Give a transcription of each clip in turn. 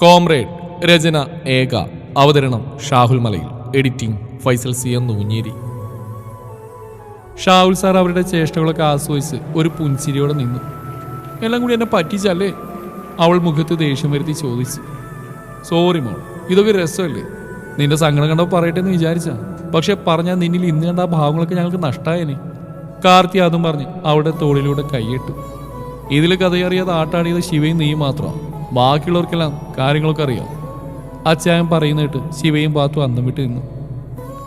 Comrade രചന ഏക. അവതരണം Shahul Malayil. Editing Faisal C M Noonjeri. Shahul sir അവരുടെ ചേഷ്ടകളൊക്കെ ആസ്വദിച്ച് ഒരു പുഞ്ചിരിയോടെ നിന്നു. എല്ലാം കൂടി എന്നെ പറ്റിച്ചല്ലേ? അവൾ മുഖത്ത് ദേഷ്യം വരുത്തി ചോദിച്ചു. സോറി മോൾ. ഇതൊക്കെ രസമല്ലേ? നിന്റെ സങ്കടം കണ്ടോ പറയട്ടെ എന്ന് വിചാരിച്ച. പക്ഷെ പറഞ്ഞാൽ നിന്നിൽ ഇന്ന് കണ്ട ആ ഭാവങ്ങളൊക്കെ ഞങ്ങൾക്ക് നഷ്ടമായേനെ കാർത്തി അതും പറഞ്ഞ് അവളുടെ തോളിലൂടെ കൈയിട്ടു. ഇതിൽ കഥയറിയാതെ ആട്ടാടിയത് ശിവയും നീ മാത്രമാണ് ബാക്കിയുള്ളവർക്കെല്ലാം കാര്യങ്ങളൊക്കെ അറിയാം. അച്ചായൻ പറയുന്നിട്ട് ശിവയും പാത്തു അന്തം വിട്ട് നിന്നു.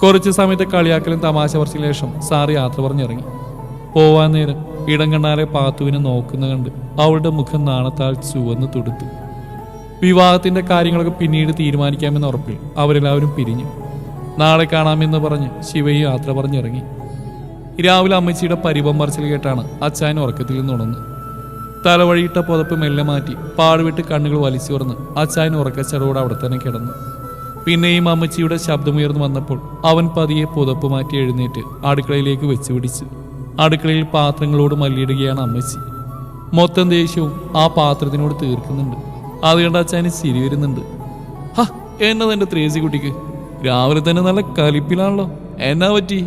കുറച്ച് സമയത്തെ കളിയാക്കലും തമാശ പറച്ചിന് ശേഷം സാറ് യാത്ര പറഞ്ഞിറങ്ങി. പോവാൻ നേരം ഇടം കണ്ണാരെ പാത്തുവിനെ നോക്കുന്ന കണ്ട് അവളുടെ മുഖം നാണത്താൽ ചുവന്ന് തുടുത്തു. വിവാഹത്തിന്റെ കാര്യങ്ങളൊക്കെ പിന്നീട് തീരുമാനിക്കാമെന്ന ഉറപ്പിൽ അവരെല്ലാവരും പിരിഞ്ഞു. നാളെ കാണാമെന്ന് പറഞ്ഞ് ശിവയും യാത്ര പറഞ്ഞിറങ്ങി. രാവിലെ അമ്മച്ചിയുടെ പരിഭം പറച്ചിൽ കേട്ടാണ് അച്ചായൻ ഉറക്കത്തിൽ നിന്ന് ഉണർന്ന് തലവഴിയിട്ട പുതപ്പ് മെല്ലെ മാറ്റി പാടുവിട്ട് കണ്ണുകൾ വലിച്ചു തുറന്ന് അച്ചായൻ ഉറക്കച്ചടവോടെ അവിടെ തന്നെ കിടന്നു. പിന്നെയും അമ്മച്ചിയുടെ ശബ്ദമുയർന്നു വന്നപ്പോൾ അവൻ പതിയെ പുതപ്പ് മാറ്റി എഴുന്നേറ്റ് അടുക്കളയിലേക്ക് വെച്ച് പിടിച്ചു അടുക്കളയിൽ പാത്രങ്ങളോട് മല്ലിയിടുകയാണ് അമ്മച്ചി. മൊത്തം ദേഷ്യവും ആ പാത്രത്തിനോട് തീർക്കുന്നുണ്ട്. അത് കണ്ട അച്ചായന് ചിരി വരുന്നുണ്ട്. ഹ എന്നത് എന്റെ ത്രേസി കുട്ടിക്ക്? രാവിലെ തന്നെ നല്ല കലിപ്പിലാണല്ലോ. എന്നാ പറ്റി?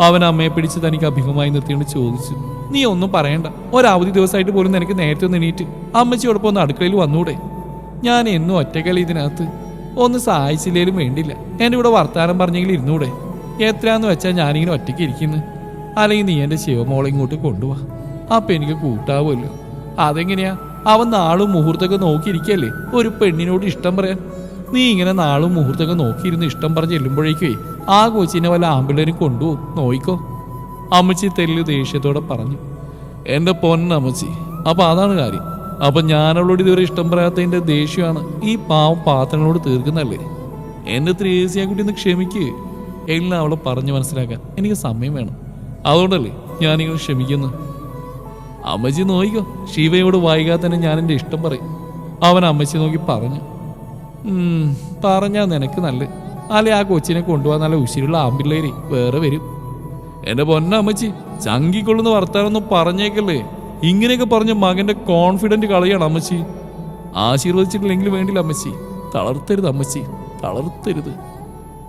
അവൻ അമ്മയെ പിടിച്ച് തനിക്ക് അഭിമുഖമായി നിർത്തിയോണ്ട് ചോദിച്ചു. നീ ഒന്നും പറയണ്ട. ഒരവധി ദിവസമായിട്ട് പോലും നിനക്ക് നേരത്തെ ഒന്ന് എണീറ്റ് അമ്മച്ചിയോടൊപ്പം ഒന്ന് അടുക്കളയിൽ വന്നൂടെ? ഞാൻ എന്നും ഒറ്റക്കല ഇതിനകത്ത്. ഒന്ന് സഹായിച്ചില്ലേലും വേണ്ടില്ല. എന്റെ കൂടെ വർത്താനം പറഞ്ഞെങ്കിൽ ഇരുന്നൂടെ? എത്രയാന്ന് വെച്ചാൽ ഞാനിങ്ങനെ ഒറ്റയ്ക്ക് ഇരിക്കുന്നു? അല്ലെങ്കിൽ നീ എന്റെ ശിവമോളെ ഇങ്ങോട്ട് കൊണ്ടുപോവാ അപ്പം എനിക്ക് കൂട്ടാവുമല്ലോ. അതെങ്ങനെയാ? അവൻ നാളും മുഹൂർത്തമൊക്കെ നോക്കിയിരിക്കല്ലേ? ഒരു പെണ്ണിനോട് ഇഷ്ടം പറയാൻ. നീ ഇങ്ങനെ നാളും മുഹൂർത്തമൊക്കെ നോക്കിയിരുന്ന് ഇഷ്ടം പറഞ്ഞ് ചെല്ലുമ്പോഴേക്കേ ആ കൊച്ചിനെ വല്ല ആമ്പിള്ളേരും കൊണ്ടുപോകും. നോയിക്കോ. അമ്മച്ചി തെല്ല് ദേഷ്യത്തോടെ പറഞ്ഞു എന്റെ പൊന്നമ്മച്ചി അപ്പൊ അതാണ് കാര്യം. അപ്പൊ ഞാനവളോട് ഇതുവരെ ഇഷ്ടം പറയാത്തതിന്റെ ദേഷ്യമാണ് ഈ പാവം പാത്രങ്ങളോട് തീർക്കുന്നല്ലേ എന്റെ ത്രേസിയെ കുട്ടി ഒന്ന് ക്ഷമിക്ക്. എല്ലാം അവളെ പറഞ്ഞു മനസ്സിലാക്കാൻ എനിക്ക് സമയം വേണം. അതുകൊണ്ടല്ലേ ഞാനിങ്ങനെ ക്ഷമിക്കുന്നു. അമ്മച്ചി നോക്കിക്കോ ശിവയോട് വൈകാതെ തന്നെ ഞാൻ എന്റെ ഇഷ്ടം പറയും. അവൻ അമ്മച്ചി നോക്കി പറഞ്ഞു "ഉം, പറഞ്ഞാ നിനക്ക് നല്ല. അല്ലെ ആ കൊച്ചിനെ കൊണ്ടുപോകാൻ നല്ല ഉശിരുള്ള ആമ്പിള്ളേര് വേറെ വരും. എന്റെ പൊന്ന അമ്മച്ചി ചങ്കിക്കൊള്ളുന്ന വർത്താനൊന്നും പറഞ്ഞേക്കല്ലേ. ഇങ്ങനെയൊക്കെ പറഞ്ഞ മകന്റെ കോൺഫിഡന്റ് കളയാണ് അമ്മച്ചി. ആശീർവദിച്ചിട്ടില്ലെങ്കിൽ വേണ്ടില്ല അമ്മച്ചി. തളർത്തരുത് അമ്മച്ചി തളർത്തരുത്.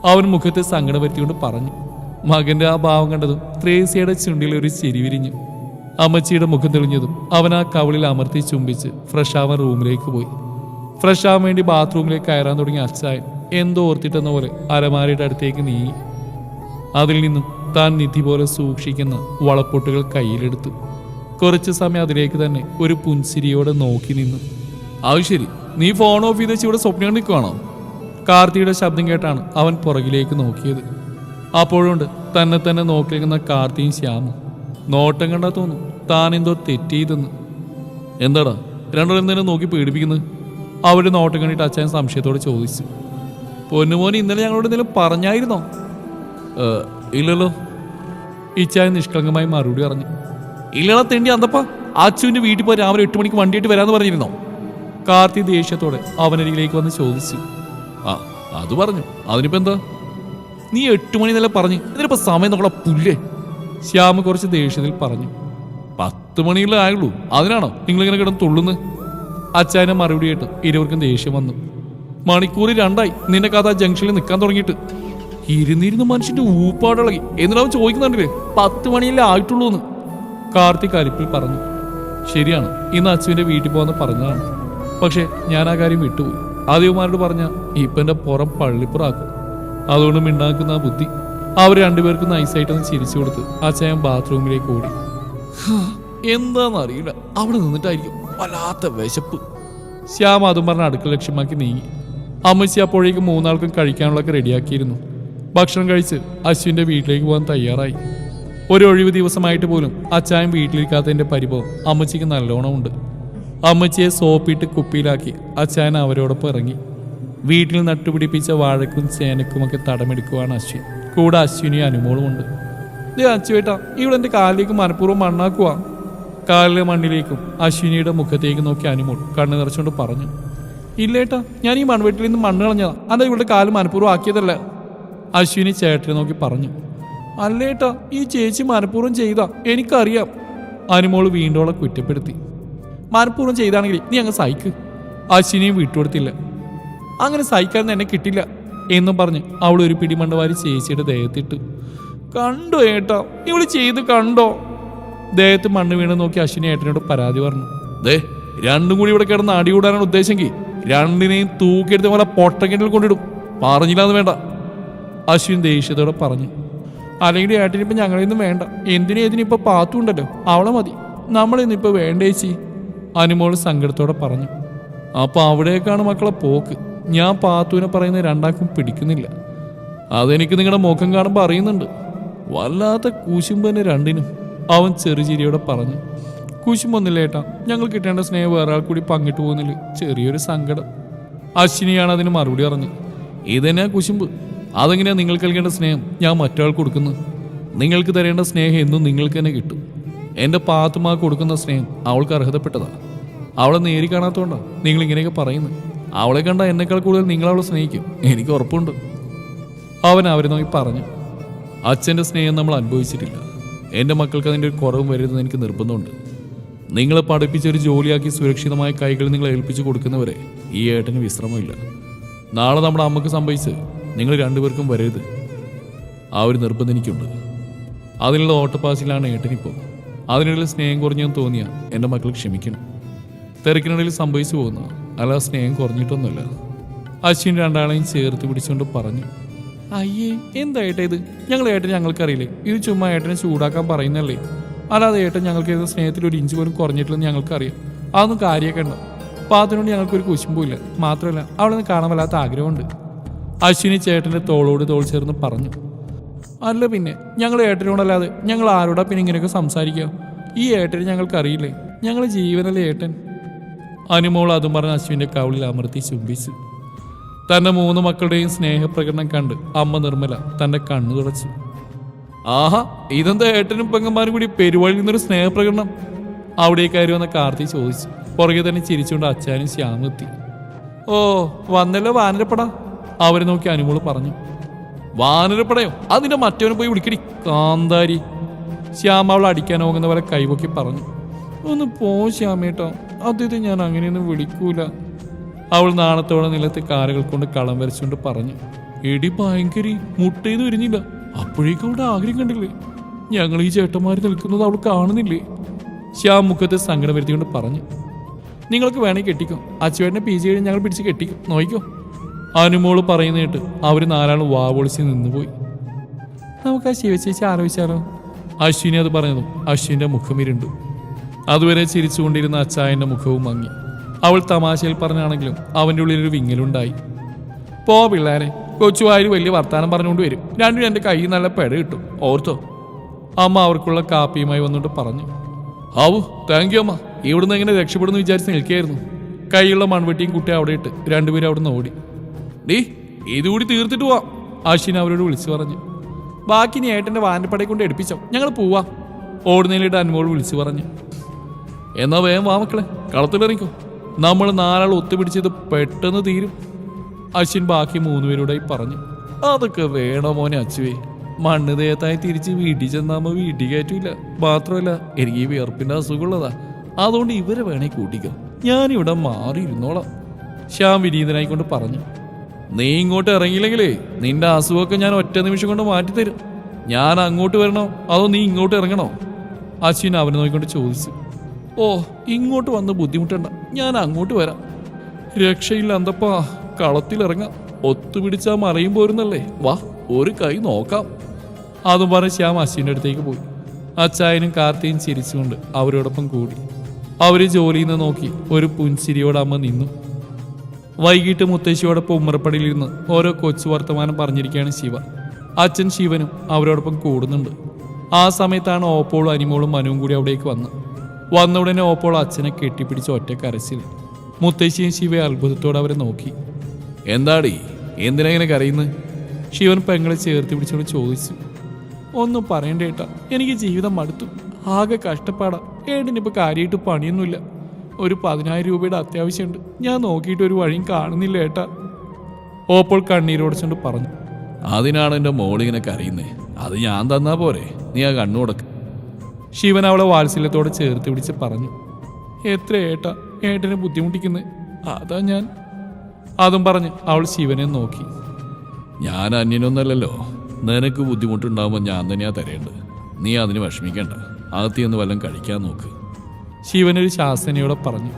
അവൻ മുഖത്തെ സങ്കടം പറ്റിക്കൊണ്ട് പറഞ്ഞു. മകന്റെ ആ ഭാവം കണ്ടതും ത്രേസിയുടെ ചുണ്ടിൽ ഒരു ചിരി വിരിഞ്ഞു അമ്മച്ചിയുടെ മുഖം തെളിഞ്ഞതും അവൻ ആ കവളിൽ അമർത്തി ചുംബിച്ച് ഫ്രഷ് ആവാൻ റൂമിലേക്ക് പോയി. ഫ്രഷ് ആവാൻ വേണ്ടി ബാത്റൂമിലേക്ക് കയറാൻ തുടങ്ങിയ അച്ചായൻ എന്തോ ഓർത്തിട്ടെന്ന പോലെ അലമാരയുടെ അടുത്തേക്ക് നീങ്ങി. അതിൽ നിന്നും താൻ നിധി പോലെ സൂക്ഷിക്കുന്ന വളപ്പൊട്ടുകൾ കയ്യിലെടുത്തു കുറച്ച് സമയം അതിലേക്ക് തന്നെ ഒരു പുൻസിരിയോടെ നോക്കി നിന്നു. അത് ശരി. നീ ഫോൺ ഓഫ് ചെയ്ത് ഇവിടെ സ്വപ്നം നിൽക്കുവാണോ കാർത്തിയുടെ ശബ്ദം കേട്ടാണ് അവൻ പുറകിലേക്ക് നോക്കിയത്. അപ്പോഴുണ്ട് തന്നെ തന്നെ നോക്കിയിരിക്കുന്ന കാർത്തിയും ശ്യാമും. നോട്ടം കണ്ടാ തോന്നും താൻ എന്തോ തെറ്റിയതെന്ന്. എന്താടാ? രണ്ടുപേരും തന്നെ നോക്കി പേടിപ്പിക്കുന്നത് അവർ നോട്ടം കണ്ടിട്ട് അച്ഛൻ സംശയത്തോടെ ചോദിച്ചു. പൊന്നുമോൻ ഇന്നലെ ഞങ്ങളോട് എന്തെങ്കിലും പറഞ്ഞായിരുന്നോ? "ഏ, ഇല്ലല്ലോ. ഇച്ചായ നിഷ്കളങ്കമായി മറുപടി പറഞ്ഞു. ഇല്ലടാ തെണ്ടി അന്തപ്പ അച്ചുവിന്റെ വീട്ടിൽ പോയി രാവിലെ എട്ട് മണിക്ക് വണ്ടിയായിട്ട് വരാന്ന് പറഞ്ഞിരുന്നോ? കാർത്തി ദേഷ്യത്തോടെ അവനരികിലേക്ക് വന്ന് ചോദിച്ചു. ആ അത് പറഞ്ഞു. അതിനിപ്പോ എന്താ? നീ എട്ട് മണി നില പറഞ്ഞു? ഇതിനിപ്പോ സമയം നോക്കണ പുല്ലേ? ശ്യാമ കുറച്ച് ദേഷ്യത്തിൽ പറഞ്ഞു. പത്ത് മണിയിലേ ആയുള്ളൂ. അതിനാണോ നിങ്ങളിങ്ങനെ കിടന്ന് തുള്ളുന്ന് അച്ചായനെ മറുപടി കേട്ട് ഇരുവർക്കും ദേഷ്യം വന്നു. മണിക്കൂറിൽ രണ്ടായി. നിന്റെ കഥ ജംഗ്ഷനിൽ നിൽക്കാൻ തുടങ്ങിയിട്ട്. ഇരുന്നിരുന്ന് മനുഷ്യന്റെ ഊപ്പാടിളകി. എന്നിട്ട് അവൻ ചോദിക്കുന്നുണ്ടല്ലേ പത്ത് മണിയല്ലേ ആയിട്ടുള്ളൂ എന്ന് കാർത്തിക് അരിപ്പിൽ പറഞ്ഞു ശരിയാണ് ഇന്ന് അച്ചുവിന്റെ വീട്ടിൽ പോകാന്ന് പറഞ്ഞതാണ്. പക്ഷെ ഞാൻ ആ കാര്യം വിട്ടുപോയി. ആദ്യകുമാരോട് പറഞ്ഞ ഇപ്പൊ എന്റെ പുറം പള്ളിപ്പുറാക്കും അതുകൊണ്ട് മിണ്ടാക്കുന്ന ആ ബുദ്ധി. അവർ രണ്ടുപേർക്കും നൈസായിട്ടൊന്ന് ചിരിച്ചു കൊടുത്ത് അച്ഛൻ ബാത്റൂമിലേക്ക് ഓടി. എന്താണെന്നറിയില്ല അവിടെ നിന്നിട്ടായിരിക്കും വല്ലാത്ത വിശപ്പ്. ശ്യാം അതും പറഞ്ഞ അടുക്കള ലക്ഷ്യമാക്കി നീങ്ങി. അമ്മച്ചി അപ്പോഴേക്കും മൂന്നാൾക്കും കഴിക്കാനുള്ളതൊക്കെ റെഡിയാക്കിയിരുന്നു. ഭക്ഷണം കഴിച്ച് അശ്വിന്റെ വീട്ടിലേക്ക് പോകാൻ തയ്യാറായി. ഒരു ഒഴിവ് ദിവസമായിട്ട് പോലും അച്ചായൻ വീട്ടിലിരിക്കാത്തതിന്റെ പരിഭവം അമ്മച്ചിക്ക് നല്ലോണമുണ്ട്. അമ്മച്ചിയെ സോപ്പിട്ട് കുപ്പിയിലാക്കി അച്ചായൻ അവരോടൊപ്പം ഇറങ്ങി. വീട്ടിൽ നട്ടുപിടിപ്പിച്ച വാഴക്കും ചേനക്കുമൊക്കെ തടമെടുക്കുവാണ് അശ്വിൻ. കൂടെ അശ്വിനി അനുമോളുമുണ്ട് ദേ അച്ചുവേട്ടാ ഇവിടെ എന്റെ കാലിലേക്ക് മനഃപൂർവം മണ്ണാക്കുക കാലിലെ മണ്ണിലേക്കും അശ്വിനിയുടെ മുഖത്തേക്ക് നോക്കി അനുമോൾ കണ്ണു നിറച്ചുകൊണ്ട് പറഞ്ഞു. ഇല്ലേട്ടാ ഞാൻ ഈ മൺവെട്ടിൽ നിന്ന് മണ്ണ് കളഞ്ഞതാ. അതാ ഇവിടെ കാൽ മനഃപൂർവം ആക്കിയതല്ല? അശ്വിനി ചേട്ടനെ നോക്കി പറഞ്ഞു. അല്ലേട്ടാ ഈ ചേച്ചി മനഃപൂർവം ചെയ്താ എനിക്കറിയാം അനുമോൾ വീണ്ടും അവളെ കുറ്റപ്പെടുത്തി. മനഃപൂർവം ചെയ്താണെങ്കിൽ നീ അങ്ങ് സഹിക്ക്. അശ്വിനിയും വിട്ടുകൊടുത്തില്ല. അങ്ങനെ സഹിക്കാൻ എന്നെ കിട്ടില്ല എന്നും പറഞ്ഞ് അവൾ ഒരു പിടിമണ്ടവാരി ചേച്ചിയുടെ ദേഹത്തിട്ടു. കണ്ടോ ഏട്ടാ ഇവൾ ചെയ്ത് കണ്ടോ? ദേഹത്ത് മണ്ണ് വീണ് നോക്കി അശ്വിനി ഏട്ടനോട് പരാതി പറഞ്ഞു. ദേ രണ്ടും കൂടി ഇവിടെ കിടന്ന് അടികൂടാനാണ് ഉദ്ദേശമെങ്കിൽ രണ്ടിനെയും തൂക്കിയെടുത്ത് പോലെ പൊട്ടക്കിണ്ടിൽ കൊണ്ടിടും. പറഞ്ഞില്ലാന്ന് വേണ്ട. അശ്വിൻ ദേഷ്യത്തോടെ പറഞ്ഞു അല്ലെങ്കിൽ ഏട്ടനിപ്പോൾ ഞങ്ങളെയൊന്നും വേണ്ട. എന്തിനും ഇതിനിപ്പോൾ പാത്തുണ്ടല്ലോ അവളെ മതി. നമ്മളിന്നിപ്പോൾ വേണ്ടേച്ചി അനുമോൾ സങ്കടത്തോടെ പറഞ്ഞു അപ്പോൾ അവിടേക്കാണ് മക്കളെ പോക്ക്. ഞാൻ പാത്തുവിനെ പറയുന്ന രണ്ടാക്കും പിടിക്കുന്നില്ല. അതെനിക്ക് നിങ്ങളുടെ മുഖം കാണുമ്പോൾ അറിയുന്നുണ്ട്. വല്ലാത്ത കൂശുമ്പ് തന്നെ രണ്ടിനും. അവൻ ചെറുചിരിയോടെ പറഞ്ഞു കൂശുമ്പൊന്നില്ല ഏട്ടാ. ഞങ്ങൾ കിട്ടേണ്ട സ്നേഹം വേറെ ആൾ കൂടി പങ്കിട്ട് പോകുന്നില്ല ചെറിയൊരു സങ്കടം. അശ്വിനിയാണ് അതിന് മറുപടി പറഞ്ഞത് ഇതന്നെ കുശുമ്പ്? അതെങ്ങനെയാ നിങ്ങൾക്ക് നൽകേണ്ട സ്നേഹം ഞാൻ മറ്റൊരാൾ കൊടുക്കുന്നത് നിങ്ങൾക്ക് തരേണ്ട സ്നേഹം എന്നും നിങ്ങൾക്ക് തന്നെ കിട്ടും. എന്റെ പാത്തുമാ കൊടുക്കുന്ന സ്നേഹം അവൾക്ക് അർഹതപ്പെട്ടതാണ്. അവളെ നേരി കാണാത്തതുകൊണ്ടാണ് നിങ്ങൾ ഇങ്ങനെയൊക്കെ പറയുന്നത്. അവളെ കണ്ട എന്നെക്കാൾ കൂടുതൽ നിങ്ങൾ അവളെ സ്നേഹിക്കും. എനിക്ക് ഉറപ്പുണ്ട്. അവൻ അവരെ നോക്കി പറഞ്ഞു അച്ഛന്റെ സ്നേഹം നമ്മൾ അനുഭവിച്ചിട്ടില്ല. എന്റെ മക്കൾക്ക് അതിന്റെ ഒരു കുറവ് വരുന്നത് എനിക്ക് നിർബന്ധമുണ്ട്. നിങ്ങളെ പഠിപ്പിച്ച ഒരു ജോലിയാക്കി സുരക്ഷിതമായ കൈകൾ നിങ്ങളെ ഏൽപ്പിച്ചു കൊടുക്കുന്നവരെ ഈ ഏട്ടന് വിശ്രമമില്ല. നാളെ നമ്മുടെ അമ്മയ്ക്ക് സംഭവിച്ച് നിങ്ങൾ രണ്ടുപേർക്കും വരരുത്. ആ ഒരു നിർബന്ധം എനിക്കുണ്ട്. അതിനുള്ള ഓട്ടപ്പാസിലാണ് ഏട്ടനിപ്പോൾ അതിനിടയിൽ സ്നേഹം കുറഞ്ഞെന്ന് തോന്നിയ എന്റെ മക്കൾ ക്ഷമിക്കണം. തിരക്കിനിടയിൽ സംഭവിച്ചു പോകുന്ന അല്ല സ്നേഹം കുറഞ്ഞിട്ടൊന്നുമല്ല. അശ്വിൻ രണ്ടാളെയും ചേർത്ത് പിടിച്ചുകൊണ്ട് പറഞ്ഞു അയ്യേ എന്തായിട്ടേ ഇത്? ഞങ്ങൾ ഏട്ടൻ ഞങ്ങൾക്കറിയില്ലേ? ഇത് ചുമ്മാ ഏട്ടനെ ചൂടാക്കാൻ പറയുന്നല്ലേ അല്ലാതെ ഏട്ടൻ ഞങ്ങൾക്ക് ഏത് സ്നേഹത്തിൽ ഒരു ഇഞ്ച് പോലും കുറഞ്ഞിട്ടില്ലെന്ന് ഞങ്ങൾക്കറിയാം. അതൊന്നും കാര്യമൊക്കെ ഉണ്ടോ അപ്പൊ അതിനോട് ഞങ്ങൾക്കൊരു കുശുമ്പുമില്ല മാത്രമല്ല അവളെ നിന്ന് കാണാൻ വല്ലാത്ത ആഗ്രഹമുണ്ട്. അശ്വിനി ചേട്ടന്റെ തോളോട് തോൾ ചേർന്ന് പറഞ്ഞു. അല്ല പിന്നെ ഞങ്ങൾ ഏട്ടനോടല്ലാതെ ഞങ്ങൾ ആരോടാ പിന്നെ ഇങ്ങനെയൊക്കെ സംസാരിക്കുക? ഈ ഏട്ടനെ ഞങ്ങൾക്കറിയില്ലേ? ഞങ്ങൾ ജീവനല്ലേ ഏട്ടൻ? അനുമോൾ അതും പറഞ്ഞ് അശ്വിന്റെ കവളിൽ അമർത്തി ചുംബിച്ചു. തന്റെ മൂന്ന് മക്കളുടെയും സ്നേഹപ്രകടനം കണ്ട് അമ്മ നിർമ്മല തന്റെ കണ്ണു തുടച്ചു. ആഹാ ഇതെന്താ ഏട്ടനും പെങ്ങന്മാരും കൂടി പെരുവാളിൽ നിന്നൊരു സ്നേഹപ്രകടനം? അവിടെ കയറി വന്ന കാർത്തി ചോദിച്ചു. പുറകെ തന്നെ ചിരിച്ചുകൊണ്ട് അച്ചാനും ശ്യാമെത്തി ഓ വന്നല്ലോ വാനരപ്പട. അവരെ നോക്കി അനുമോൾ പറഞ്ഞു വാനരപ്പടയോ അതിന്റെ മറ്റവനെ പോയി വിളിക്കടി കാന്താരി. ശ്യാമ അവൾ അടിക്കാൻ പോകുന്ന പോലെ പറഞ്ഞു ഒന്ന് പോ ശ്യാമേട്ടോ അദ്ദേഹത്തെ ഞാൻ അങ്ങനെയൊന്നും വിളിക്കൂല. അവൾ നാണത്തോടെ നിലത്ത് കാലുകൾ കൊണ്ട് കളം വരച്ചുകൊണ്ട് പറഞ്ഞു എടി ഭയങ്കരി മുട്ടേന്ന് വരുന്നില്ല അപ്പോഴേക്കും അവിടെ ആഗ്രഹം കണ്ടില്ലേ? ഞങ്ങൾ ഈ ചേട്ടന്മാർ നിൽക്കുന്നത് അവൾ കാണുന്നില്ലേ? ശ്യാം മുഖത്തെ സങ്കടം വരുത്തിക്കൊണ്ട് പറഞ്ഞു നിങ്ങൾക്ക് വേണമെങ്കിൽ കെട്ടിക്കോ അച്ചുവേട്ടനെ പി ജി കഴിഞ്ഞ് ഞങ്ങൾ പിടിച്ച് കെട്ടിക്കും നോക്കിക്കോ അനുമോൾ പറയുന്ന കേട്ട് അവർ നാലാളും വാ പൊളിച്ച് നിന്നുപോയി നമുക്ക് ആ ശിവചേച്ചി ആലോചിച്ചാലോ? അശ്വിനി അത് പറഞ്ഞതും അശ്വിന്റെ മുഖം ഇരുണ്ടു. അതുവരെ ചിരിച്ചുകൊണ്ടിരുന്ന അച്ചായന്റെ മുഖവും മങ്ങി. അവൾ തമാശയിൽ പറഞ്ഞാണെങ്കിലും അവന്റെ ഉള്ളിൽ ഒരു വിങ്ങലുണ്ടായി. പോ പിള്ളേരെ കൊച്ചുവായൂർ വലിയ വർത്താനം പറഞ്ഞുകൊണ്ട് വരും. രണ്ടും എന്റെ കയ്യിൽ നല്ല പെട കിട്ടും. ഓർത്തോ? അമ്മ അവർക്കുള്ള കാപ്പിയുമായി വന്നുകൊണ്ട് പറഞ്ഞു. ആവു താങ്ക് യു അമ്മ. ഇവിടുന്ന് എങ്ങനെ രക്ഷപ്പെടുന്നു വിചാരിച്ച് നിൽക്കുകയായിരുന്നു. കൈയുള്ള മൺവെട്ടിയും കുട്ടി അവിടെ ഇട്ട് രണ്ടുപേരും അവിടുന്ന് ഓടി. ഡീ ഇതുകൂടി തീർത്തിട്ട് പോവാം. അശ്വിൻ അവരോട് വിളിച്ചു പറഞ്ഞു. ബാക്കി നീ ഏട്ടന്റെ വാനപ്പടയെ കൊണ്ട് എടുപ്പിച്ചോ. ഞങ്ങൾ പോവാ. ഓടുന്നതിലിട്ട് അൻമോൾ വിളിച്ചു പറഞ്ഞു. എന്നാ വേഗം വാ മക്കളെ കളത്തിലിറങ്ങിക്കോ. നമ്മൾ നാലാൾ ഒത്തുപിടിച്ചത് പെട്ടെന്ന് തീരും. അശ്വിൻ ബാക്കി മൂന്നുപേരോടായി പറഞ്ഞു. അതൊക്കെ വേണോ മോനെ അച്ചുവേ? മണ്ണ് ദേഹത്തായി തിരിച്ച് വീട്ടിൽ ചെന്നാകുമ്പോ വീട്ടിൽ കയറ്റൂല. മാത്രമല്ല എനിക്ക് ഈ വിയർപ്പിന്റെ അസുഖമുള്ളതാ. അതുകൊണ്ട് ഇവരെ വേണേ കൂട്ടിക്കോ. ഞാനിവിടെ മാറിയിരുന്നോളാം. ശ്യാം വിനീതനായിക്കൊണ്ട് പറഞ്ഞു. നീ ഇങ്ങോട്ട് ഇറങ്ങിയില്ലെങ്കിലേ നിന്റെ അസുഖമൊക്കെ ഞാൻ ഒറ്റ നിമിഷം കൊണ്ട് മാറ്റിത്തരും. ഞാൻ അങ്ങോട്ട് വരണോ? അതോ നീ ഇങ്ങോട്ട് ഇറങ്ങണോ? അശ്വിൻ അവനെ നോക്കിക്കൊണ്ട് ചോദിച്ചു. ഓ ഇങ്ങോട്ട് വന്ന് ബുദ്ധിമുട്ടണ്ട. ഞാൻ അങ്ങോട്ട് വരാം. രക്ഷയില്ല അന്തപ്പാ കളത്തിലിറങ്ങാം. ഒത്തുപിടിച്ചാ മറയും പോരുന്നല്ലേ. വാ ഒരു കൈ നോക്കാം. അതും പറഞ്ഞ് ശ്യാം അശ്വിന്റെ അടുത്തേക്ക് പോയി. അച്ചായനും കാർത്തിയും ചിരിച്ചുകൊണ്ട് അവരോടൊപ്പം കൂടി. അവർ ജോലിയിൽ നിന്ന് നോക്കി ഒരു പുൻചിരിയോട് അമ്മ നിന്നു. വൈകിട്ട് മുത്തശ്ശിയോടൊപ്പം ഉമ്മറപ്പടിയിലിരുന്ന് ഓരോ കൊച്ചു വർത്തമാനം പറഞ്ഞിരിക്കുകയാണ് ശിവ. അച്ഛൻ ശിവനും അവരോടൊപ്പം കൂടുന്നുണ്ട്. ആ സമയത്താണ് ഓപ്പോളും അനിമോളും മനുവും കൂടി അവിടേക്ക് വന്നു. വന്ന ഉടനെ ഓപ്പോൾ അച്ഛനെ കെട്ടിപ്പിടിച്ച് ഒറ്റ കരച്ചിൽ മുത്തശ്ശിയും ശിവയെ അത്ഭുതത്തോടെ അവരെ നോക്കി. എന്താടി? എന്തിനാ ഇങ്ങനെ കരയുന്നത് ശിവൻ പെങ്ങളെ ചേർത്ത് പിടിച്ചോട് ചോദിച്ചു. ഒന്നും പറയണ്ട ഏട്ടാ എനിക്ക് ജീവിതം മടുത്തു. ആകെ കഷ്ടപ്പാടാ. ഏടിനിപ്പോ കാര്യമായിട്ട് പണിയൊന്നുമില്ല. ഒരു പതിനായിരം രൂപയുടെ അത്യാവശ്യമുണ്ട്. ഞാൻ നോക്കിയിട്ട് ഒരു വഴിയും കാണുന്നില്ല ഏട്ടാ. ഓപ്പോൾ കണ്ണീരോടിച്ചുകൊണ്ട് പറഞ്ഞു. അതിനാണ് എന്റെ മോളിങ്ങനെ കരയുന്നേ. അത് ഞാൻ തന്നാ പോരെ. നീ ആ കണ്ണു കൊടുക്ക്. ശിവൻ അവളെ വാത്സല്യത്തോടെ ചേർത്ത് പിടിച്ച് പറഞ്ഞു. എത്ര ഏട്ടാ ഏട്ടനെ ബുദ്ധിമുട്ടിക്കുന്നു. അതാ ഞാൻ. അതും പറഞ്ഞ് അവൾ ശിവനെ നോക്കി. ഞാൻ അന്യനൊന്നല്ലല്ലോ. നിനക്ക് ബുദ്ധിമുട്ടുണ്ടാകുമ്പോൾ ഞാൻ തന്നെയാ തരേണ്ടത്. നീ അതിന് വിഷമിക്കണ്ട. അകത്തി ഒന്ന് വല്ലതും കഴിക്കാൻ നോക്ക്. ശിവനൊരു ശാസനയോടെ പറഞ്ഞു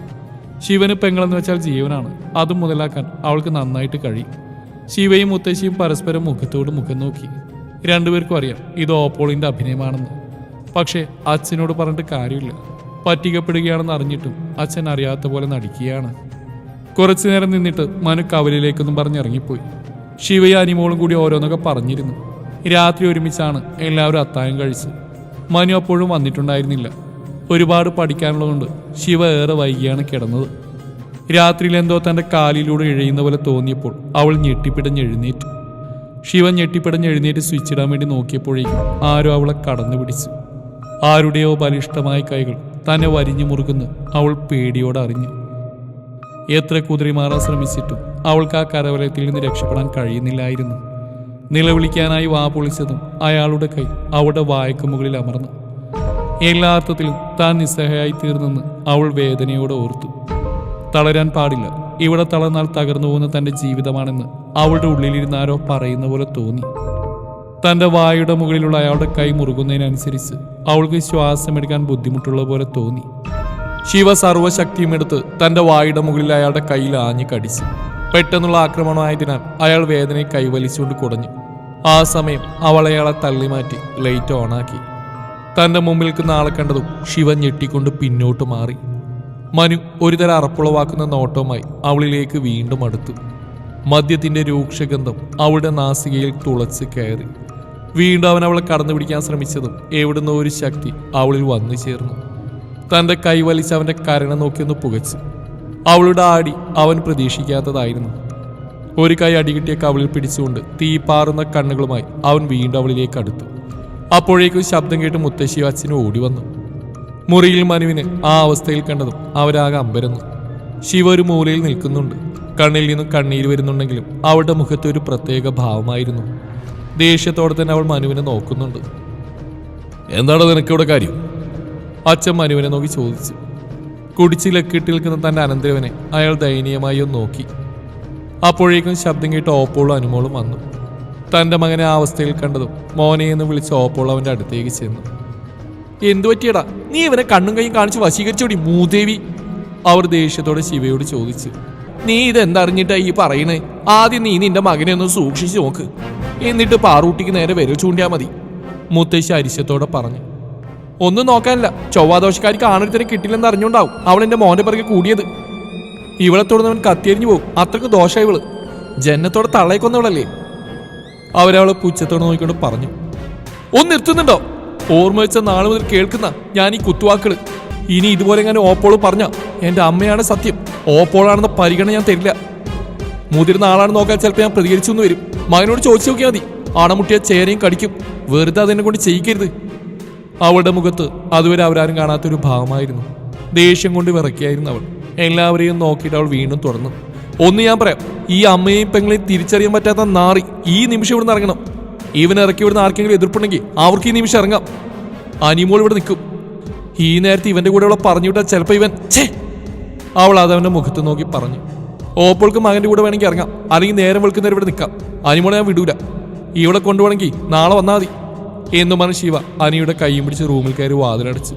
ശിവന് പെങ്ങളെന്ന് വെച്ചാൽ ജീവനാണ്. അത് മുതലാക്കാൻ അവൾക്ക് നന്നായിട്ട് കഴിയും ശിവയും മുത്തശ്ശിയും പരസ്പരം മുഖത്തോട് മുഖം നോക്കി. രണ്ടുപേർക്കും അറിയാം ഇത് ഓപ്പോളിന്റെ അഭിനയമാണെന്ന്. പക്ഷേ അച്ഛനോട് പറഞ്ഞിട്ട് കാര്യമില്ല. പറ്റിക്കപ്പെടുകയാണെന്ന് അറിഞ്ഞിട്ടും അച്ഛൻ അറിയാത്ത പോലെ നടിക്കുകയാണ്. കുറച്ചു നേരം നിന്നിട്ട് മനു കവലിലേക്കൊന്നും പറഞ്ഞിറങ്ങിപ്പോയി ശിവയും അനിമോളും കൂടി ഓരോന്നൊക്കെ പറഞ്ഞിരുന്നു. രാത്രി ഒരുമിച്ചാണ് എല്ലാവരും അത്താഴം കഴിച്ച്. മനു അപ്പോഴും വന്നിട്ടുണ്ടായിരുന്നില്ല. ഒരുപാട് പഠിക്കാനുള്ളതുകൊണ്ട് ശിവ ഏറെ വൈകിയാണ് കിടന്നത്. രാത്രിയിൽ എന്തോ തന്റെ കാലിലൂടെ ഇഴയുന്ന പോലെ തോന്നിയപ്പോൾ അവൾ ഞെട്ടിപ്പിടഞ്ഞ് എഴുന്നേറ്റു. ശിവൻ ഞെട്ടിപ്പിടഞ്ഞ് എഴുന്നേറ്റ് സ്വിച്ച് ഇടാൻ വേണ്ടി നോക്കിയപ്പോഴേക്കും ആരോ അവളെ കടന്നു പിടിച്ചു. ആരുടെയോ ബലിഷ്ടമായ കൈകൾ തന്നെ വരിഞ്ഞു മുറുകുന്ന് അവൾ പേടിയോടെ അറിഞ്ഞു. എത്ര കുതിരി മാറാൻ ശ്രമിച്ചിട്ടും അവൾക്ക് ആ കരവലയത്തിൽ നിന്ന് രക്ഷപ്പെടാൻ കഴിയുന്നില്ലായിരുന്നു. നിലവിളിക്കാനായി വാ പൊളിച്ചതും അയാളുടെ കൈ അവളുടെ വായക്കു മുകളിൽ അമർന്നു. എല്ലാ അർത്ഥത്തിലും താൻ നിസ്സഹായി തീർന്നെന്ന് അവൾ വേദനയോടെ ഓർത്തു. തളരാൻ പാടില്ല. ഇവിടെ തളർന്നാൽ തകർന്നു പോകുന്ന തന്റെ ജീവിതമാണെന്ന് അവളുടെ ഉള്ളിലിരുന്ന് ആരോ പറയുന്ന പോലെ തോന്നി. തന്റെ വായുടെ മുകളിലുള്ള അയാളുടെ കൈ മുറുകുന്നതിനനുസരിച്ച് അവൾക്ക് ശ്വാസമെടുക്കാൻ ബുദ്ധിമുട്ടുള്ള പോലെ തോന്നി. ശിവ സർവശക്തിയും എടുത്ത് തന്റെ വായുടെ മുകളിൽ അയാളുടെ കയ്യിൽ ആഞ്ഞു കടിച്ചു. പെട്ടെന്നുള്ള ആക്രമണമായതിനാൽ അയാൾ വേദനയെ കൈവലിച്ചുകൊണ്ട് കുടഞ്ഞു. ആ സമയം അവൾ അയാളെ തള്ളി മാറ്റി ലൈറ്റ് ഓണാക്കി. തന്റെ മുമ്പിൽ നിൽക്കുന്ന ആളെ കണ്ടതും ശിവൻ ഞെട്ടിക്കൊണ്ട് പിന്നോട്ട് മാറി. മനു ഒരുതരം അറപ്പുളവാക്കുന്ന നോട്ടവുമായി അവളിലേക്ക് വീണ്ടും അടുത്തു. മദ്യത്തിന്റെ രൂക്ഷഗന്ധം അവളുടെ നാസികയിൽ തുളച്ച് കയറി. വീണ്ടും അവൻ അവളെ കടന്നു പിടിക്കാൻ ശ്രമിച്ചതും എവിടുന്ന ഒരു ശക്തി അവളിൽ വന്നു ചേർന്നു. തന്റെ കൈ വലിച്ച് അവന്റെ കരണം നോക്കിയൊന്ന് പുകച്ചു. അവളുടെ ആടി അവൻ പ്രതീക്ഷിക്കാത്തതായിരുന്നു. ഒരു കൈ അടികിട്ടിയ കവളിൽ പിടിച്ചുകൊണ്ട് തീ തീപ്പാറുന്ന കണ്ണുകളുമായി അവൻ വീണ്ടും അവളിലേക്ക് അടുത്തു. അപ്പോഴേക്കും ശബ്ദം കേട്ട് മുത്തശ്ശിയും അച്ഛനും ഓടി വന്നു. മുറിയിൽ മനുവിന് ആ അവസ്ഥയിൽ കണ്ടതും അവരാകെ അമ്പരന്നു. ശിവ ഒരു മൂലയിൽ നിൽക്കുന്നുണ്ട്. കണ്ണിൽ നിന്നും കണ്ണീർ വരുന്നുണ്ടെങ്കിലും അവളുടെ മുഖത്ത് ഒരു പ്രത്യേക ഭാവമായിരുന്നു. ദേഷ്യത്തോടെ തന്നെ അവൾ മനുവിനെ നോക്കുന്നുണ്ട്. എന്താണ് നിനക്കിവിടെ കാര്യം? അച്ഛൻ മനുവിനെ നോക്കി ചോദിച്ചു. കുടിച്ചിലക്കിട്ട് നിൽക്കുന്ന തന്റെ അനന്തരവനെ അയാൾ ദയനീയമായി ഒന്ന് നോക്കി. അപ്പോഴേക്കും ശബ്ദം കേട്ട് ഓപ്പോളും അനുമോളും വന്നു. തന്റെ മകനെ ആ അവസ്ഥയിൽ കണ്ടതും മോനെ എന്ന് വിളിച്ച് ഓപ്പോൾ അവന്റെ അടുത്തേക്ക് ചെന്നു. എന്തു പറ്റിയടാ? നീ ഇവനെ കണ്ണും കൈയും കാണിച്ച് വശീകരിച്ചോടി മൂദേവി അവർ ദേഷ്യത്തോടെ ശിവയോട് ചോദിച്ചു. നീ ഇതെന്തറിഞ്ഞിട്ടാ ഈ പറയണേ? ആദ്യം നീ നിന്റെ മകനെ ഒന്ന് സൂക്ഷിച്ചു നോക്ക്. എന്നിട്ട് പാറൂട്ടിക്ക് നേരെ വിരൽ ചൂണ്ടിയാ മതി. മുത്തശ്ശി അരിശത്തോടെ പറഞ്ഞു. ഒന്നും നോക്കാനില്ല. ചൊവ്വാദോഷക്കാരിക്ക് ആണൊരുത്തരെ കിട്ടില്ലെന്ന് അറിഞ്ഞുണ്ടാവും. അവൾ എന്റെ മോന്റെ പിറകെ കൂടിയത്. ഇവളെ തുടർന്നവൻ കത്തിയരിഞ്ഞു പോകും. അത്രയ്ക്ക് ദോഷ ഇവൾ. ജന്നത്തോടെ തള്ളേക്കൊന്നവളല്ലേ അവരവളെ പുച്ഛത്തോടെ നോക്കിക്കൊണ്ട് പറഞ്ഞു ഒന്ന് നിർത്തുന്നുണ്ടോ? ഓർമ്മ വെച്ച നാളെ മുതൽ കേൾക്കുന്ന ഞാൻ ഈ കുത്തുവാക്കൾ ഇനി ഇതുപോലെ ഞാൻ ഓപ്പോൾ പറഞ്ഞ എന്റെ അമ്മയാണ് സത്യം. ഓപ്പോളാണെന്ന പരിഗണന ഞാൻ തരില്ല. മുതിർന്ന ആളാണ് നോക്കാൻ ചിലപ്പോൾ ഞാൻ പ്രതികരിച്ചു എന്ന് വരും. മകനോട് ചോദിച്ചു നോക്കിയാൽ മതി. ആണമുട്ടിയ ചേരയും കടിക്കും. വെറുതെ അതിനെ കൊണ്ട് ചെയ്യിക്കരുത്. അവളുടെ മുഖത്ത് അതുവരെ അവരാരും കാണാത്തൊരു ഭാവമായിരുന്നു. ദേഷ്യം കൊണ്ട് വിറക്കിയായിരുന്നു അവൾ. എല്ലാവരെയും നോക്കിയിട്ട് അവൾ വീണ്ടും തുറന്നു. ഒന്ന് ഞാൻ പറയാം. ഈ അമ്മയും പെങ്ങളെയും തിരിച്ചറിയാൻ പറ്റാത്ത നാറി ഈ നിമിഷം ഇവിടുന്ന് ഇറങ്ങണം. ഇവൻ ഇറക്കി ഇവിടുന്ന് ആർക്കെങ്കിലും എതിർപ്പുണ്ടെങ്കിൽ അവർക്ക് ഈ നിമിഷം ഇറങ്ങാം. അനിമോൾ ഇവിടെ നിൽക്കും. ഈ നേരത്തെ ഇവന്റെ കൂടെ അവളെ പറഞ്ഞു വിട്ടാൽ ചിലപ്പോൾ ഇവൻ ഛേ! അവൾ അതവന്റെ മുഖത്ത് നോക്കി പറഞ്ഞു. ഓപ്പോൾക്ക് മകന്റെ കൂടെ വേണമെങ്കിൽ ഇറങ്ങാം. അല്ലെങ്കിൽ നേരം വെളുക്കുന്നവരെ ഇവിടെ നിൽക്കാം. അനിമോളെ ഞാൻ വിടൂല. ഇവിടെ കൊണ്ടുപോകണമെങ്കിൽ നാളെ വന്നാൽ മതി. എന്ന് പറഞ്ഞ് ശിവ അനിയുടെ കൈയും പിടിച്ച് റൂമിൽ കയറി വാതിലടച്ചു.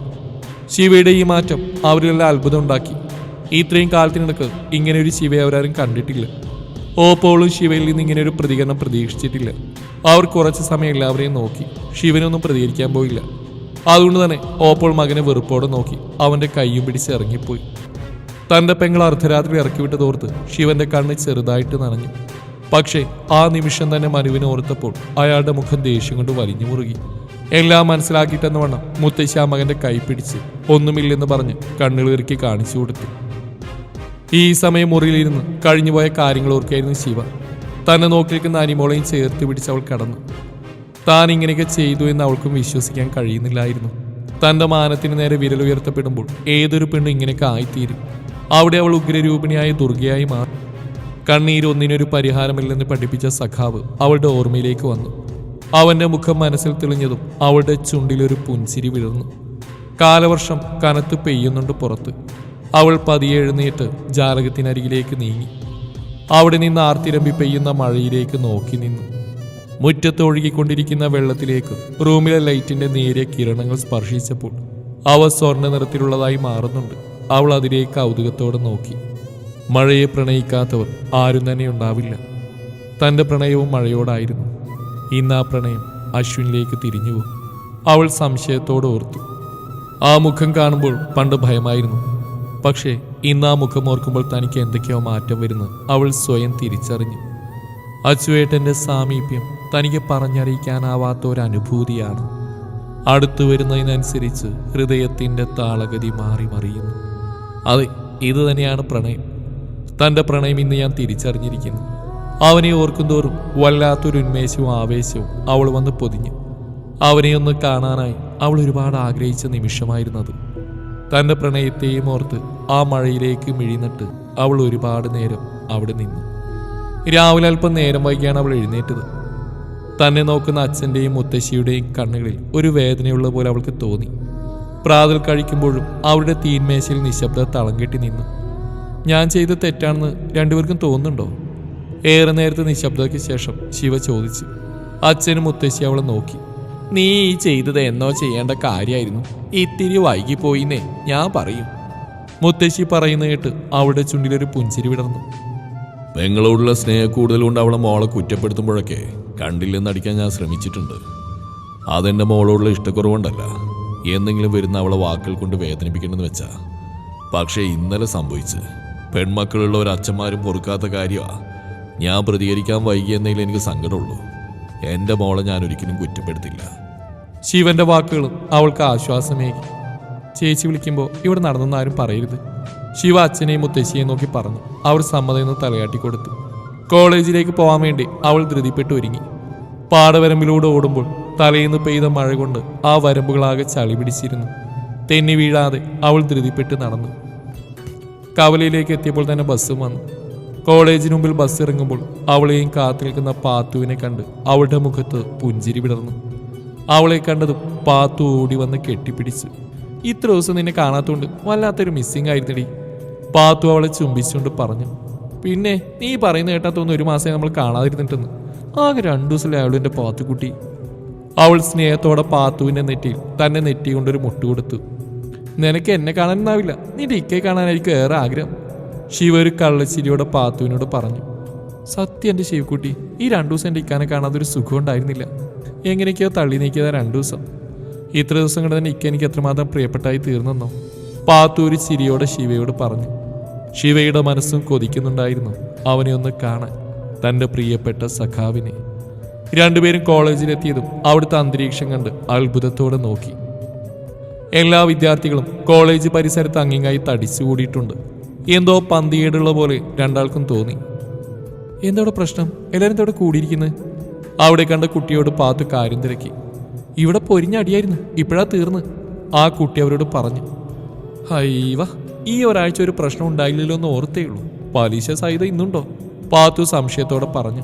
ശിവയുടെ ഈ മാറ്റം അവരിലെല്ലാം അത്ഭുതം ഉണ്ടാക്കി. ഇത്രയും കാലത്തിനിടക്ക് ഇങ്ങനെ ഒരു ശിവയെ അവരാരും കണ്ടിട്ടില്ല. ഓപ്പോളും ശിവയിൽ നിന്ന് ഇങ്ങനെ ഒരു പ്രതികരണം പ്രതീക്ഷിച്ചിട്ടില്ല. അവർ കുറച്ച് സമയം എല്ലാവരെയും നോക്കി. ശിവനൊന്നും പ്രതികരിക്കാൻ പോയില്ല. അതുകൊണ്ട് തന്നെ ഓപ്പോൾ മകനെ വെറുപ്പോടെ നോക്കി. അവന്റെ കൈയും പിടിച്ച് ഇറങ്ങിപ്പോയി. തന്റെ പെങ്ങൾ അർദ്ധരാത്രി ഇറക്കി വിട്ടതോർത്ത് ശിവന്റെ കണ്ണ് ചെറുതായിട്ട് നനഞ്ഞു. പക്ഷേ ആ നിമിഷം തന്നെ മനുവിനെ ഓർത്തപ്പോൾ അയാളുടെ മുഖം ദേഷ്യം കൊണ്ട് വലിഞ്ഞു മുറുകി. എല്ലാം മനസ്സിലാക്കിയിട്ടെന്ന് വണ്ണം മുത്തശ്ശി ആ മകന്റെ കൈ പിടിച്ച് ഒന്നുമില്ലെന്ന് പറഞ്ഞ് കണ്ണുകളിറുക്കി കാണിച്ചു കൊടുത്തു. ഈ സമയം മുറിയിലിരുന്ന് കഴിഞ്ഞുപോയ കാര്യങ്ങൾ ഓർക്കായിരുന്നു ശിവ. തന്നെ നോക്കി നിൽക്കുന്ന അനിമോളെയും ചേർത്ത് പിടിച്ച് അവൾ കടന്നു. താൻ ഇങ്ങനെയൊക്കെ ചെയ്തു എന്ന് അവൾക്കും വിശ്വസിക്കാൻ കഴിയുന്നില്ലായിരുന്നു. തന്റെ മാനത്തിന് നേരെ വിരലുയർത്തപ്പെടുമ്പോൾ ഏതൊരു പെണ്ണും ഇങ്ങനെയൊക്കെ ആയിത്തീരും. അവിടെ അവൾ ഉഗ്രരൂപിണിയായ ദുർഗയായി മാറി. കണ്ണീര് ഒന്നിനൊരു പരിഹാരമില്ലെന്ന് പഠിപ്പിച്ച സഖാവ് അവളുടെ ഓർമ്മയിലേക്ക് വന്നു. അവന്റെ മുഖം മനസ്സിൽ തെളിഞ്ഞതും അവളുടെ ചുണ്ടിലൊരു പുഞ്ചിരി വിടർന്നു. കാലവർഷം കനത്ത് പെയ്യുന്നുണ്ട് പുറത്ത്. അവൾ പതിയെ എഴുന്നേറ്റ് ജാലകത്തിനരികിലേക്ക് നീങ്ങി. അവിടെ നിന്ന് ആർത്തിരമ്പി പെയ്യുന്ന മഴയിലേക്ക് നോക്കി നിന്നു. മുറ്റത്ത് ഒഴുകിക്കൊണ്ടിരിക്കുന്ന വെള്ളത്തിലേക്ക് റൂമിലെ ലൈറ്റിന്റെ നേരിയ കിരണങ്ങൾ സ്പർശിച്ചപ്പോൾ അവ സ്വർണ നിറത്തിലുള്ളതായി മാറുന്നുണ്ട്. അവൾ അതിലേക്ക് കൗതുകത്തോടെ നോക്കി. മഴയെ പ്രണയിക്കാത്തവർ ആരും തന്നെ ഉണ്ടാവില്ല. തന്റെ പ്രണയവും മഴയോടായിരുന്നു. ഇന്ന് ആ പ്രണയം അശ്വിനിലേക്ക് തിരിഞ്ഞുപോകും. അവൾ സംശയത്തോടെ ഓർത്തു. ആ മുഖം കാണുമ്പോൾ പണ്ട് ഭയമായിരുന്നു. പക്ഷേ ഇന്ന് ആ മുഖം ഓർക്കുമ്പോൾ തനിക്ക് എന്തൊക്കെയോ മാറ്റം വരുന്നു. അവൾ സ്വയം തിരിച്ചറിഞ്ഞു. അച്ചുവേട്ടന്റെ സാമീപ്യം തനിക്ക് പറഞ്ഞറിയിക്കാനാവാത്ത ഒരു അനുഭൂതിയാണ്. അടുത്തു വരുന്നതിനനുസരിച്ച് ഹൃദയത്തിന്റെ താളഗതി മാറി മറിയുന്നു. അതെ ഇത് തന്നെയാണ് പ്രണയം. തന്റെ പ്രണയം ഇന്ന് ഞാൻ തിരിച്ചറിഞ്ഞിരിക്കുന്നു. അവനെ ഓർക്കുന്തോറും വല്ലാത്തൊരു ഉന്മേഷവും ആവേശവും അവൾ വന്ന് പൊതിഞ്ഞു. അവനെ ഒന്ന് കാണാനായി അവൾ ഒരുപാട് ആഗ്രഹിച്ച നിമിഷമായിരുന്നത്. തന്റെ പ്രണയത്തെയും ഓർത്ത് ആ മഴയിലേക്ക് മിഴിന്നിട്ട് അവൾ ഒരുപാട് നേരം അവിടെ നിന്നു. രാവിലെ അല്പം നേരം വൈകിയാണ് അവൾ എഴുന്നേറ്റത്. തന്നെ നോക്കുന്ന അച്ഛന്റെയും മുത്തശ്ശിയുടെയും കണ്ണുകളിൽ ഒരു വേദനയുള്ള പോലെ അവൾക്ക് തോന്നി. പ്രാതൽ കഴിക്കുമ്പോഴും അവരുടെ തീന്മേശയിൽ നിശബ്ദ തളം കെട്ടി നിന്നു. ഞാൻ ചെയ്ത തെറ്റാണെന്ന് രണ്ടുപേർക്കും തോന്നുന്നുണ്ടോ? ഏറെ നേരത്തെ നിശബ്ദയ്ക്ക് ശേഷം ശിവ ചോദിച്ചു. അച്ഛനും മുത്തശ്ശി അവളെ നോക്കി. നീ ഈ ചെയ്തത് എന്നോ ചെയ്യേണ്ട കാര്യമായിരുന്നു ഇത്തിരി വൈകിപ്പോയിന്നേ ഞാൻ പറയും. മുത്തശ്ശി പറയുന്ന കേട്ട് അവളുടെ ചുണ്ടിലൊരു പുഞ്ചിരി വിടർന്നു. പെങ്ങളോടുള്ള സ്നേഹ കൂടുതലുകൊണ്ട് അവളെ മോളെ കുറ്റപ്പെടുത്തുമ്പോഴൊക്കെ കണ്ടില്ലെന്നടിക്കാൻ ഞാൻ ശ്രമിച്ചിട്ടുണ്ട്. അതെന്റെ മോളോടുള്ള ഇഷ്ടക്കുറവുണ്ടല്ല എന്തെങ്കിലും വരുന്ന അവളെ വാക്കുകൾ കൊണ്ട് വേദനിപ്പിക്കണമെന്ന് വെച്ചാ. പക്ഷേ ഇന്നലെ സംഭവിച്ച്. പെൺമക്കളുള്ള ഒരു അച്ഛന്മാരും പൊറുക്കാത്ത കാര്യമാ. ഞാൻ പ്രതികരിക്കാൻ വൈകിയെന്നതിൽ എനിക്ക് സങ്കടമുള്ളൂ. എന്റെ മോളെ ഞാൻ ഒരിക്കലും കുറ്റപ്പെടുത്തില്ല. ശിവന്റെ വാക്കുകളും അവൾക്ക് ആശ്വാസമേകി. ചേച്ചി വിളിക്കുമ്പോൾ ഇവിടെ നടന്നെന്ന് ആരും പറയരുത്. ശിവ അച്ഛനെയും മുത്തശ്ശിയെയും നോക്കി പറഞ്ഞു അവർ സമ്മതയെന്ന് തലയാട്ടി കൊടുത്തു. കോളേജിലേക്ക് പോകാൻ വേണ്ടി അവൾ ധൃതിപ്പെട്ട് ഒരുങ്ങി. പാടവരമ്പിലൂടെ ഓടുമ്പോൾ തലേന്ന് പെയ്ത മഴ കൊണ്ട് ആ വരമ്പുകളാകെ ചളി പിടിച്ചിരുന്നു. തെന്നി വീഴാതെ അവൾ ധൃതിപ്പെട്ട് നടന്നു. കവലയിലേക്ക് എത്തിയപ്പോൾ തന്നെ ബസ്സും വന്നു. കോളേജിന് മുമ്പിൽ ബസ് ഇറങ്ങുമ്പോൾ അവളെയും കാത്തു നിൽക്കുന്ന പാത്തുവിനെ കണ്ട് അവളുടെ മുഖത്ത് പുഞ്ചിരി വിടർന്നു. അവളെ കണ്ടതും പാത്തു ഓടി വന്ന് കെട്ടിപ്പിടിച്ചു. ഇത്ര ദിവസം നിന്നെ കാണാത്തോണ്ട് വല്ലാത്തൊരു മിസ്സിംഗ് ആയിരുന്നടി. പാത്തു അവളെ ചുംബിച്ചുകൊണ്ട് പറഞ്ഞു പിന്നെ നീ പറയുന്ന കേട്ടാത്തൊന്നും ഒരു മാസം നമ്മൾ കാണാതിരുന്നിട്ടെന്ന്. ആകെ രണ്ടു ദിവസമല്ലേ അവളുടെ എന്റെ പാത്തുക്കുട്ടി. അവൾ സ്നേഹത്തോടെ പാത്തുവിന്റെ നെറ്റിയിൽ തന്നെ നെറ്റി കൊണ്ടൊരു മുട്ട് കൊടുത്തു നിനക്ക് എന്നെ കാണാനൊന്നാവില്ല നിന്റെ ഇക്കെ കാണാനായിരിക്കും ഏറെ ആഗ്രഹം. ശിവ ഒരു കള്ളച്ചിരിയോടെ പാത്തുവിനോട് പറഞ്ഞു സത്യം എന്റെ ശിവക്കുട്ടി ഈ രണ്ടു ദിവസം എന്റെ ഇക്കാനെ കാണാതൊരു സുഖം ഉണ്ടായിരുന്നില്ല. എങ്ങനെയൊക്കെയോ തള്ളി നീക്കിയതാ രണ്ടു ദിവസം. ഇത്ര ദിവസം കൊണ്ട് തന്നെ ഇക്ക എനിക്ക് എത്രമാത്രം പ്രിയപ്പെട്ടായി തീർന്നെന്നോ? പാത്തു ഒരു ചിരിയോടെ ശിവയോട് പറഞ്ഞു ശിവയുടെ മനസ്സും കൊതിക്കുന്നുണ്ടായിരുന്നു. അവനെ ഒന്ന് കാണാൻ തന്റെ പ്രിയപ്പെട്ട സഖാവിനെ. രണ്ടുപേരും കോളേജിലെത്തിയതും അവിടുത്തെ അന്തരീക്ഷം കണ്ട് അത്ഭുതത്തോടെ നോക്കി. എല്ലാ വിദ്യാർത്ഥികളും കോളേജ് പരിസരത്ത് അങ്ങിങ്ങായി തടിച്ചുകൂടിയിട്ടുണ്ട്. എന്തോ പന്തിയേടുള്ള പോലെ രണ്ടാൾക്കും തോന്നി. എന്തോടെ പ്രശ്നം? എല്ലാവരും എന്തോടെ കൂടിയിരിക്കുന്നത് അവിടെ കണ്ട കുട്ടിയോട് പാത്തു കാര്യം തിരക്കി. ഇവിടെ പൊരിഞ്ഞടിയായിരുന്നു ഇപ്പോഴാ തീർന്ന്. ആ കുട്ടി അവരോട് പറഞ്ഞു. ഹൈവ ഈ ഒരാഴ്ച ഒരു പ്രശ്നം ഉണ്ടായില്ലല്ലോ എന്ന് ഓർത്തേ ഉള്ളൂ. പലിശ സഹിതം ഇന്നുണ്ടോ? പാത്തു സംശയത്തോടെ പറഞ്ഞു.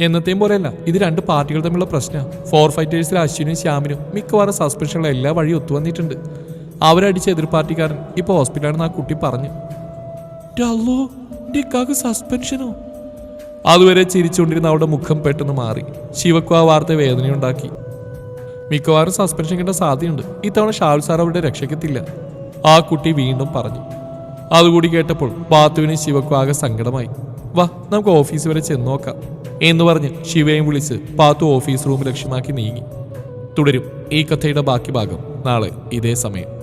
എന്നത്തെയും പോലെയല്ല ഇത് രണ്ട് പാർട്ടികൾ തമ്മിലുള്ള പ്രശ്നമാണ് ഫോർ ഫൈറ്റേഴ്സിൽ അശ്വിനും ശ്യാമിനും മിക്കവാറും സസ്പെൻഷനുള്ള എല്ലാ വഴിയും ഒത്തുവന്നിട്ടുണ്ട്. അവരടിച്ച എതിർ പാർട്ടിക്കാരൻ ഇപ്പോൾ ഹോസ്പിറ്റലാണെന്ന് ആ കുട്ടി പറഞ്ഞു. അല്ലോ സസ്പെൻഷനോ അതുവരെ ചിരിച്ചുകൊണ്ടിരുന്ന അവളുടെ മുഖം പെട്ടെന്ന് മാറി. ശിവക്കു ആ വാർത്ത വേദനയുണ്ടാക്കി. മിക്കവാറും സസ്പെൻഷൻ കിട്ടാൻ സാധ്യതയുണ്ട്. ഇത്തവണ ഷാൽ സാർ അവരുടെ രക്ഷയ്ക്കെത്തില്ല. ആ കുട്ടി വീണ്ടും പറഞ്ഞു. അതുകൂടി കേട്ടപ്പോൾ ബാത്തുവിന് ശിവക്കു ആകെ സങ്കടമായി. വാ നമുക്ക് ഓഫീസ് വരെ ചെന്ന് നോക്കാം എന്ന് പറഞ്ഞ് ശിവയും വിളിച്ച് പാത്തു ഓഫീസ് റൂം ലക്ഷ്യമാക്കി നീങ്ങി. തുടരും ഈ കഥയുടെ ബാക്കി ഭാഗം നാളെ ഇതേ സമയം.